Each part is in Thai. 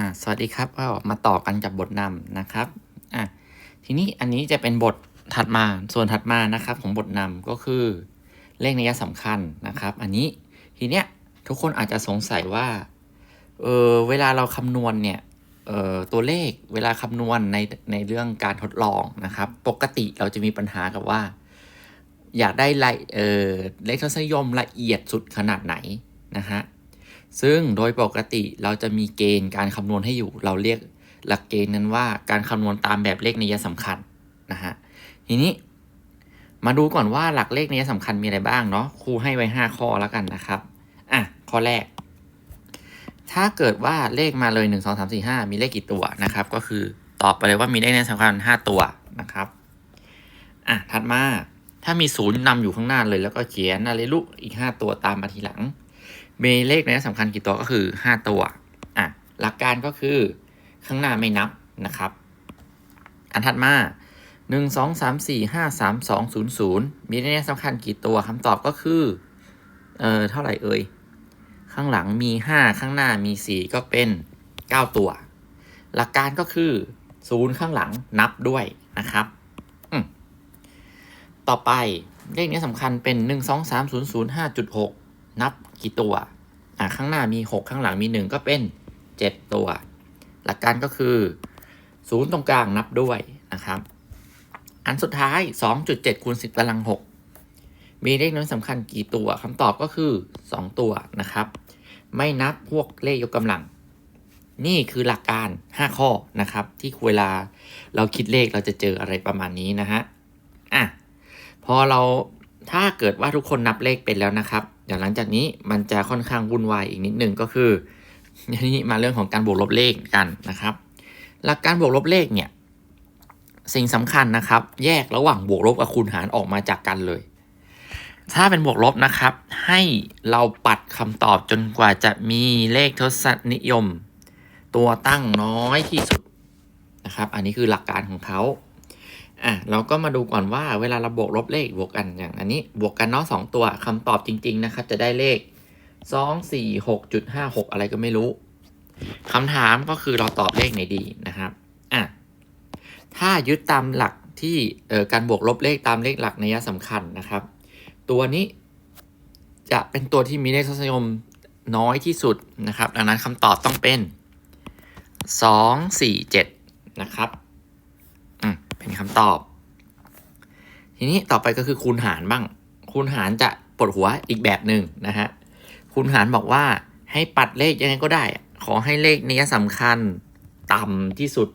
อ่าสวัสดีครับก็มาต่อกันกับบทนำนะครับอะทีนี้อันนี้จะเป็นบทถัดมาส่วนถัดมานะครับของบทนำก็คือเลขนัยสำคัญนะครับ อันนี้ทีเนี้ยทุกคนอาจจะสงสัยว่าเออเวลาเราคำนวณเนี่ยเออตัวเลขเวลาคำนวณในในเรื่องการทดลองนะครับ ปกติเราจะมีปัญหากับว่า อยากได้ลเออเลขทศนิยมละเอียดสุดขนาดไหนนะฮะ ซึ่งโดยปกติเราจะมีเกณฑ์การคำนวณให้อยู่ เราเรียกหลักเกณฑ์นั้นว่าการคำนวณตามแบบเลขนัยสำคัญนะฮะ ทีนี้มาดูก่อนว่าหลักเลขนัยสำคัญมีอะไรบ้างเนาะ ครูให้ไว้ 5 ข้อแล้วกันนะครับ อะ ข้อแรก ถ้าเกิดว่าเลขมาเลย 1 2 3 4 5 มีเลขกี่ตัวนะครับ ก็คือตอบไปเลยว่ามีเลขนัยสำคัญ 5 ตัวนะครับ อะ ถัดมา ถ้ามีศูนย์นำอยู่ข้างหน้าเลยแล้วก็เขียนอะไรลูกอีก 5 ตัวตามมาทีหลัง มีเลขในยสำคัญกี่ตัวก็คือ 5 ตัวอะหลักการก็คือข้างหน้าไม่นับนะครับ อันถัดมา 1 2 3 4 5 3 2 0 0 มีเลขในสำคัญกี่ตัวคำตอบก็คือ เอ่อเท่าไหร่เอ่ย ข้างหลังมี 5 ข้างหน้ามี 4 ก็เป็น 9 ตัว หลักการก็คือ0ข้างหลังนับด้วยนะครับอืมต่อไปเลขนี้สำคัญเป็น 1 2 3 0 0 5.6 นับ กี่ตัว อ่าข้างหน้ามี 6 ข้างหลังมี 1 ก็เป็น 7 ตัว หลักการก็คือ 0 ตรงกลางนับด้วยนะครับ อันสุดท้าย 2.7คูณ10กำลัง6 มีเลขน้อยสำคัญกี่ตัวคำตอบก็คือ 2 ตัวนะครับ ไม่นับพวกเลขยกกำลัง นี่คือหลักการ 5 ข้อนะครับ ที่เวลาเราคิดเลขเราจะเจออะไรประมาณนี้นะฮะอะพอเรา ถ้าเกิดว่าทุกคนนับเลขเป็นแล้วนะครับเดี๋ยวหลังจากนี้มันจะค่อนข้างวุ่นวายอีกนิดนึงก็คือนี่มาเรื่องของการบวกลบเลขกันนะครับ หลักการบวกลบเลขเนี่ยสิ่งสำคัญนะครับ แยกระหว่างบวกลบกับคูณหารออกมาจากกันเลย ถ้าเป็นบวกลบนะครับ ให้เราปัดคำตอบจนกว่าจะมีเลขทศนิยม ตัวตั้งน้อยที่สุดนะครับ อันนี้คือหลักการของเขา อะเราก็มาดูก่อนว่าเวลาเราบวกลบเลขบวกกันอย่างอันนี้บวกกันเนาะสองตัวคำตอบจริง ๆ นะครับ จะได้เลขสองสี่หกจุดห้าหกอะไรก็ไม่รู้คำถามก็คือเราตอบเลขไหนดีนะครับอะถ้ายึดตามหลักที่เอ่อการบวกลบเลขตามเลขหลักนัยสำคัญนะครับ ตัวนี้จะเป็นตัวที่มีเลขทศนิยมน้อยที่สุดนะครับ ดังนั้นคำตอบต้องเป็นสองสี่เจ็ดนะครับ เป็นคำตอบ ทีนี้ต่อไปก็คือคูณหารบ้าง คูณหารจะปวดหัวอีกแบบหนึ่งนะฮะคูณหารบอกว่าให้ปัดเลขยังไงก็ได้ ขอให้เลขนี้สำคัญต่ำที่สุด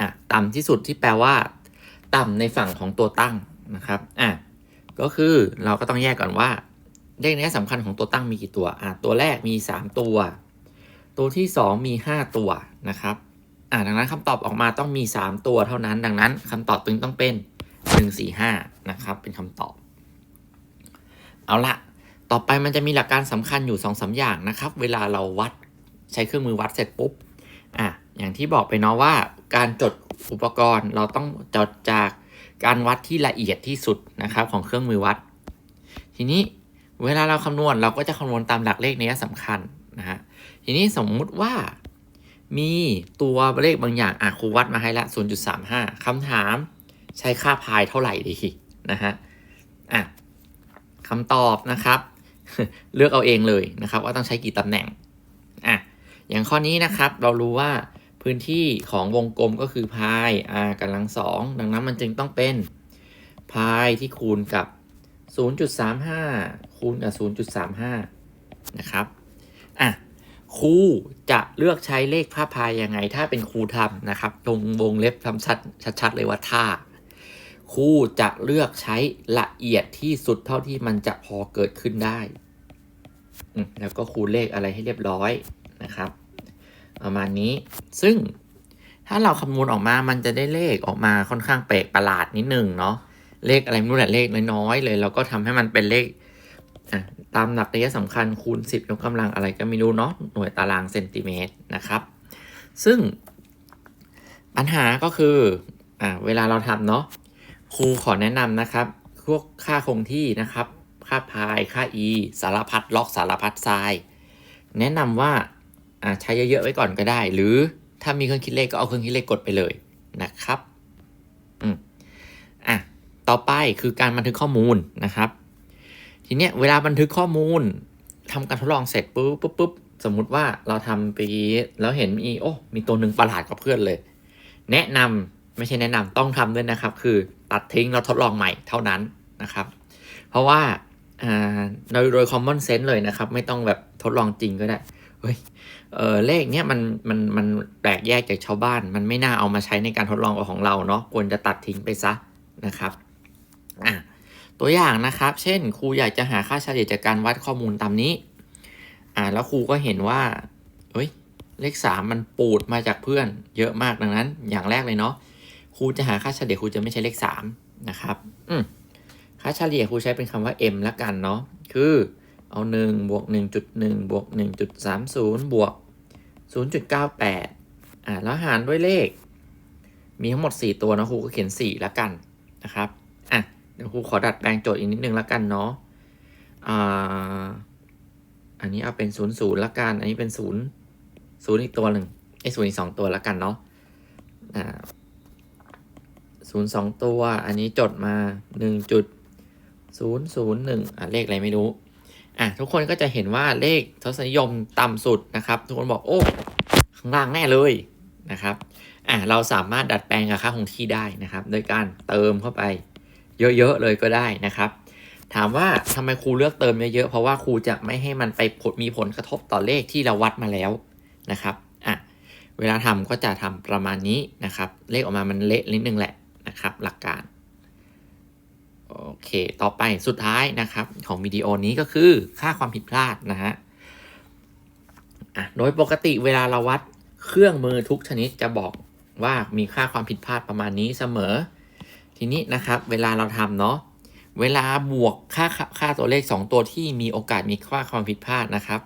อะต่ำที่สุดที่แปลว่า ต่ำในฝั่งของตัวตั้งนะครับอะก็คือเราก็ต้องแยกก่อนว่า เลขนี้สำคัญของตัวตั้งมีกี่ตัวอะตัวแรกมี 3 ตัว ตัวที่ 2 มี 5 ตัวนะครับ อ่าดังนั้นคำตอบออกมาต้องมี 3 ตัวเท่านั้น ดังนั้นคำตอบตึงต้องเป็น 1 4 5 นะครับ เป็นคำตอบ เอาละต่อไปมันจะมีหลักการสำคัญอยู่2อสอย่างนะครับ เวลาเราวัดใช้เครื่องมือวัดเสร็จปุ๊บอะอย่างที่บอกไปเนาะว่าการจดอุปกรณ์เราต้องจดจากการวัดที่ละเอียดที่สุดนะครับของเครื่องมือวัด ทีนี้เวลาเราคำนวณเราก็จะคำนวณตามหลักเลขนี้สำคัญนะฮะทีนี้สมมุติว่า มีตัวเลขบางอย่างอะครูวัดมาให้ละ 0.35คำถามใช้ค่าพายเท่าไหร่ดีนะฮะอะคำตอบนะครับ เลือกเอาเองเลยนะครับ ว่าต้องใช้กี่ตำแหน่งอะอย่างข้อนี้นะครับเรารู้ว่าพื้นที่ของวงกลมก็คือพาย r กำลังสองดังนั้นมันจึงต้องเป็นพายที่คูณกับ 0.35 คูณกับ 0.35 นะครับอะ ครูจะเลือกใช้เลขภาพพายยังไง ถ้าเป็นครูทำนะครับตรงวงเล็บทำชัดชัดเลยว่าถ้าครูจะเลือกใช้ละเอียดที่สุดเท่าที่มันจะพอเกิดขึ้นได้ แล้วก็คูณเลขอะไรให้เรียบร้อยนะครับ ประมาณนี้ซึ่งถ้าเราคำนวณออกมามันจะได้เลขออกมาค่อนข้างแปลกประหลาดนิดนึงเนาะเลขอะไรไม่รู้แหละเลขน้อยๆเลย เราก็ทำให้มันเป็นเลข อะตามหลักระยะสำคัญคูณ 10 ยกกำลังอะไรก็ไม่รู้เนาะหน่วยตารางเซนติเมตรนะครับ ซึ่งปัญหาก็คืออ่าเวลาเราทำเนาะครูขอแนะนำนะครับพวกค่าคงที่นะครับ ค่าพายค่า e สารพัดล็อกสารพัดทราย แนะนำว่าอ่าใช้เยอะๆไว้ก่อนก็ได้ หรือถ้ามีเครื่องคิดเลขก็เอาเครื่องคิดเลขกดไปเลยนะครับอืมอะต่อไปคือการบันทึกข้อมูลนะครับ ทีเนี้ยเวลาบันทึกข้อมูลทำการทดลองเสร็จปุ๊บปุ๊บปุ๊บสมมุติว่าเราทำไปแล้วเห็นมีโอ้ มีตัวหนึ่งประหลาดกับเพื่อนเลย แนะนำไม่ใช่แนะนำต้องทำด้วยนะครับ คือตัดทิ้งเราทดลองใหม่เท่านั้นนะครับ เพราะว่าอ่าโดยโดย common sense เลยนะครับ ไม่ต้องแบบทดลองจริงก็ได้เฮ้ยเออเลขเนี้ยมันมันมันแปลกแยกจากชาวบ้าน มันไม่น่าเอามาใช้ในการทดลองของเราเนาะควรจะตัดทิ้งไปซะนะครับอะ ตัวอย่างนะครับ เช่น ครูอยากจะหาค่าเฉลี่ยจากการวัดข้อมูลตามนี้ อ่า แล้วครูก็เห็นว่าเฮ้ย เลขสามมันปูดมาจากเพื่อน เยอะมากดังนั้น อย่างแรกเลยเนาะ ครูจะหาค่าเฉลี่ยครูจะไม่ใช้เลขสามนะครับ อืม ค่าเฉลี่ยครูใช้เป็นคำว่า m ละกันเนาะ คือ เอา1บวก1.1บวก1.30บวก0.98อ่า แล้วหารด้วยเลข มีทั้งหมด4ตัวนะครูก็เขียน4ละกันนะครับ เดี๋ยวครูขอดัดแปลงโจทย์อีกนิดนึงละกันเนาะอ่าอันนี้เอาเป็น0 0ละกัน อันนี้เป็น0 0อีกตัวหนึ่งไอ้ศูนย์อีก2ตัวละกันเนาะอ่าศูนย์สองตัว อันนี้จดมาหนึ่งจุดศูนย์ศูนย์หนึ่งอะเลขอะไรไม่รู้อะทุกคนก็จะเห็นว่าเลขทศนิยมต่ำสุดนะครับ ทุกคนบอกโอ้ข้างล่างแน่เลยนะครับอะเราสามารถดัดแปลงกับค่าคงที่ได้นะครับ โดยการเติมเข้าไป เยอะๆเลยก็ได้นะครับ ถามว่าทำไมครูเลือกเติมเยอะๆเพราะว่าครูจะไม่ให้มันไปผลมีผลกระทบต่อเลขที่เราวัดมาแล้วนะครับอะเวลาทำก็จะทำประมาณนี้นะครับ เลขออกมามันเละนิดนึงแหละนะครับ หลักการโอเค ต่อไปสุดท้ายนะครับของวิดีโอนี้ก็คือค่าความผิดพลาดนะฮะอะโดยปกติเวลาเราวัดเครื่องมือทุกชนิดจะบอกว่ามีค่าความผิดพลาดประมาณนี้เสมอ ทีนี้นะครับเวลาเราทำเนาะเวลาบวกค่าค่าตัวเลข 2 ตัวที่มีโอกาสมีค่าความผิดพลาดนะครับ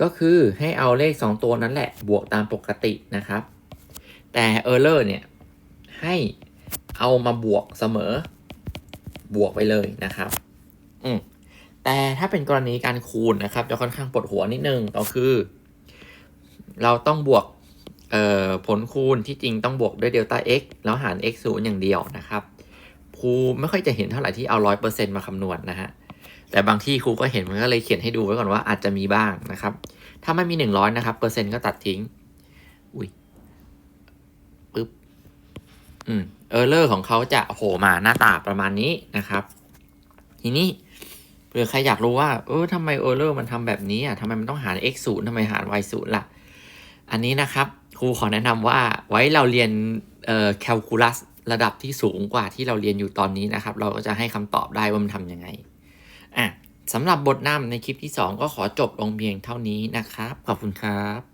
ก็คือให้เอาเลข 2 ตัวนั้นแหละ บวกตามปกตินะครับ แต่ error เนี่ยให้เอามาบวกเสมอ บวกไปเลยนะครับ อืมแต่ถ้าเป็นกรณีการคูณนะครับ จะค่อนข้างปวดหัวนิดนึงก็คือ เราต้องบวก ผลคูณที่จริงต้องบวกด้วยเดลต้า x แล้วหาร x ศูนย์อย่างเดียวนะครับครูไม่ค่อยจะเห็นเท่าไหร่ที่เอาร้อยเปอร์เซ็นมาคำนวณนะฮะแต่บางที่ครูก็เห็นมันก็เลยเขียนให้ดูไว้ก่อนว่าอาจจะมีบ้างนะครับ ถ้าไม่มีหนึ่งร้อยนะครับ เปอร์เซ็นต์ก็ตัดทิ้ง อุ้ยปึ๊บอืมเออร์เลอร์ของเขาจะโผล่มาหน้าตาประมาณนี้นะครับ ทีนี้เผื่อใครอยากรู้ว่า เออทำไมเออร์เลอร์มันทำแบบนี้อะทำไมมันต้องหาร x ศูนย์ทำไมหาร y ศูนย์ล่ะ อันนี้นะครับ ครูขอแนะนำว่าไว้เราเรียนเอ่อแคลคูลัสระดับที่สูงกว่าที่เราเรียนอยู่ตอนนี้นะครับ เราก็จะให้คำตอบได้ว่ามันทำยังไงอะสำหรับบทนำในคลิปที่ 2 ก็ขอจบลงเพียงเท่านี้นะครับ ขอบคุณครับ